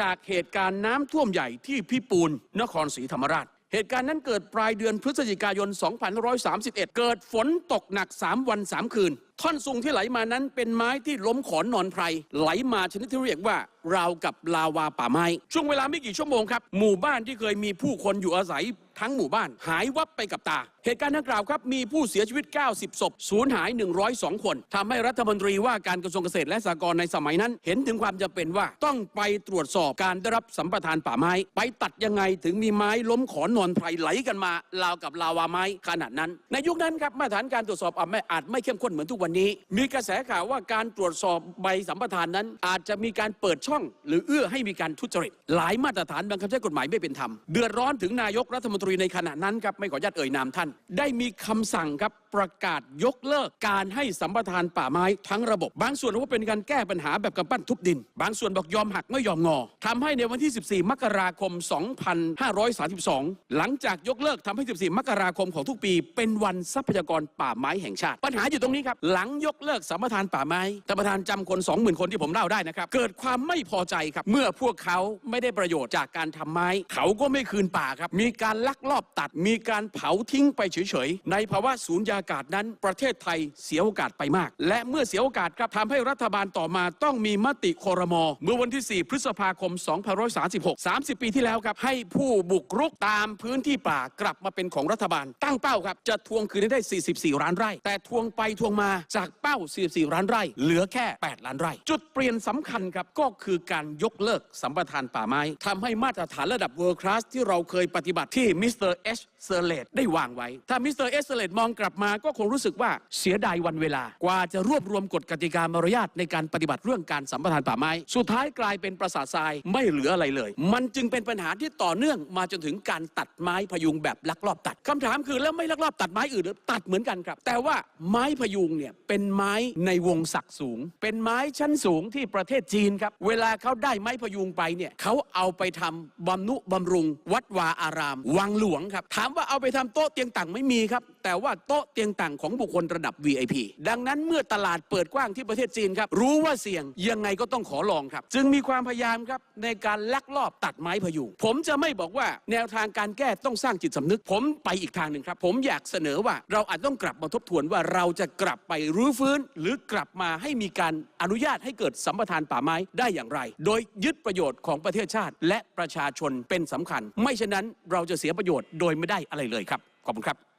จากเหตุการณ์น้ำท่วมใหญ่ที่พิปูนนครศรีธรรมราช เหตุการณ์นั้นเกิดปลายเดือนพฤศจิกายน 2531 เกิดฝนตกหนัก 3 วัน 3 คืน ท่อนซุงที่ไหลมานั้นเป็นไม้ที่ล้มขอนนอนไพร ไหลมาชนิดที่เรียกว่าราวกับลาวาป่าไม้ ช่วงเวลาไม่กี่ชั่วโมงครับ หมู่บ้านที่เคยมีผู้คนอยู่อาศัย ทั้งหมู่บ้าน หายวับไปกับตา เหตุการณ์ดังกล่าวครับ มีผู้เสียชีวิต 90 ศพ สูญหาย 102 คนทำให้รัฐมนตรีว่าการกระทรวงเกษตรและสหกรณ์ในสมัยนั้น เห็นถึงความจำเป็นว่าต้องไปตรวจสอบการได้รับสัมปทานป่าไม้ ไปตัดยังไงถึงมีไม้ล้มขอนนอนไพรไหลกันมา ราวกับลาวาไม้ขนาดนั้น ในยุคนั้นครับมาตรฐานการตรวจสอบอาจไม่อาจไม่เข้มข้นเหมือนทุกวันนี้ มีกระแสข่าวว่าการตรวจสอบใบสัมปทานนั้น อาจจะมีการเปิดช่อง หรือเอื้อให้มีการทุจริตหลายมาตรฐานบังคับใช้กฎหมายไม่เป็นธรรมเดือดร้อนถึงนายกรัฐมนตรีในขณะนั้นครับไม่ขออนุญาตเอ่ยนามท่าน ได้มีคำสั่งครับประกาศยกเลิกการให้สัมปทานป่าไม้ทั้งระบบบางส่วนว่าเป็นการแก้ปัญหาแบบกำปั้นทุบดิน บางส่วนบอกยอมหักไม่ยอมงอทำให้ในวันที่ 14 มกราคม 2532 หลังจากยกเลิกทำให้ 14 มกราคมของทุกปี เป็นวันทรัพยากรป่าไม้แห่งชาติ ปัญหาอยู่ตรงนี้ครับ หลังยกเลิกสัมปทานป่าไม้ท่านประธานจำคน 20,000 คนที่ผมเล่าได้นะครับ เกิดความไม่พอใจครับ เมื่อพวกเขาไม่ได้ประโยชน์จากการทำไม้ เขาก็ไม่คืนป่าครับ มีการลักลอบตัดมีการเผาทิ้งไปเฉยๆ ในภาวะสูญญากาศนั้น ประเทศไทยเสียโอกาสไปมาก และเมื่อเสียโอกาสครับทำให้รัฐบาลต่อมาต้องมีมติคอรมอเมื่อวันที่ 4 พฤษภาคม 2536 30 ปีที่แล้วครับ ให้ผู้บุกรุกตามพื้นที่ป่ากลับมาเป็นของรัฐบาล ตั้งเป้าครับ จะทวงคืนให้ได้ 44 ล้านไร่ แต่ทวงไปทวงมาจากเป้า 44 ล้านไร่ เหลือแค่ 8 ล้านไร่ จุดเปลี่ยนสำคัญครับก็คือการยกเลิกสัมปทานป่าไม้ทำให้มาตรฐานระดับ world class ที่เราเคยปฏิบัติที่มิสเตอร์เอชเซเลตได้วางไว้ ถ้ามิสเตอร์เอชเซเลตมองกลับมาก็คงรู้สึกว่าเสียดายวันเวลากว่าจะรวบรวมกฎกติกามารยาทในการปฏิบัติเรื่องการสัมปทานป่าไม้ สุดท้ายกลายเป็นประสาททรายไม่เหลืออะไรเลย มันจึงเป็นปัญหาที่ต่อเนื่องมาจนถึงการตัดไม้พยุงแบบลักลอบตัดคำถามคือแล้วไม่ลักลอบตัดไม้อื่นหรือตัดเหมือนกันครับ แต่ว่าไม้พยุงเนี่ยเป็นไม้ในวงศักดิ์สูง เป็นไม้ชั้นสูงที่ประเทศจีนครับเวลาเขาได้ไม้พยุงไปเนี่ยเขาเอาไปทำบำนุบำรุง วัดวาอาราม วังหลวงครับ ถามว่าเอาไปทำโต๊ะเตียงต่างไม่มีครับ แต่ว่าโต๊ะเตียงต่างของบุคคลระดับ VIP ดังนั้นเมื่อตลาดเปิดกว้างที่ประเทศจีนครับ รู้ว่าเสี่ยงยังไงก็ต้องขอลองครับ จึงมีความพยายามครับในการลักลอบตัดไม้พยุงผมจะไม่บอกว่าแนวทางการแก้ต้องสร้างจิตสำนึก ผมไปอีกทางหนึ่งครับ ผมอยากเสนอว่าเราอาจต้องกลับมาทบทวนว่าเราจะกลับไปรื้อฟื้น หรือกลับมาให้มีการอนุญาตให้เกิดสัมปทานป่าไม้ได้อย่างไร โดยยึดประโยชน์ของประเทศชาติ และประชาชนเป็นสำคัญ ไม่เช่นนั้นเราจะเสียประโยชน์โดยไม่ได้อะไรเลยครับขอบคุณครับ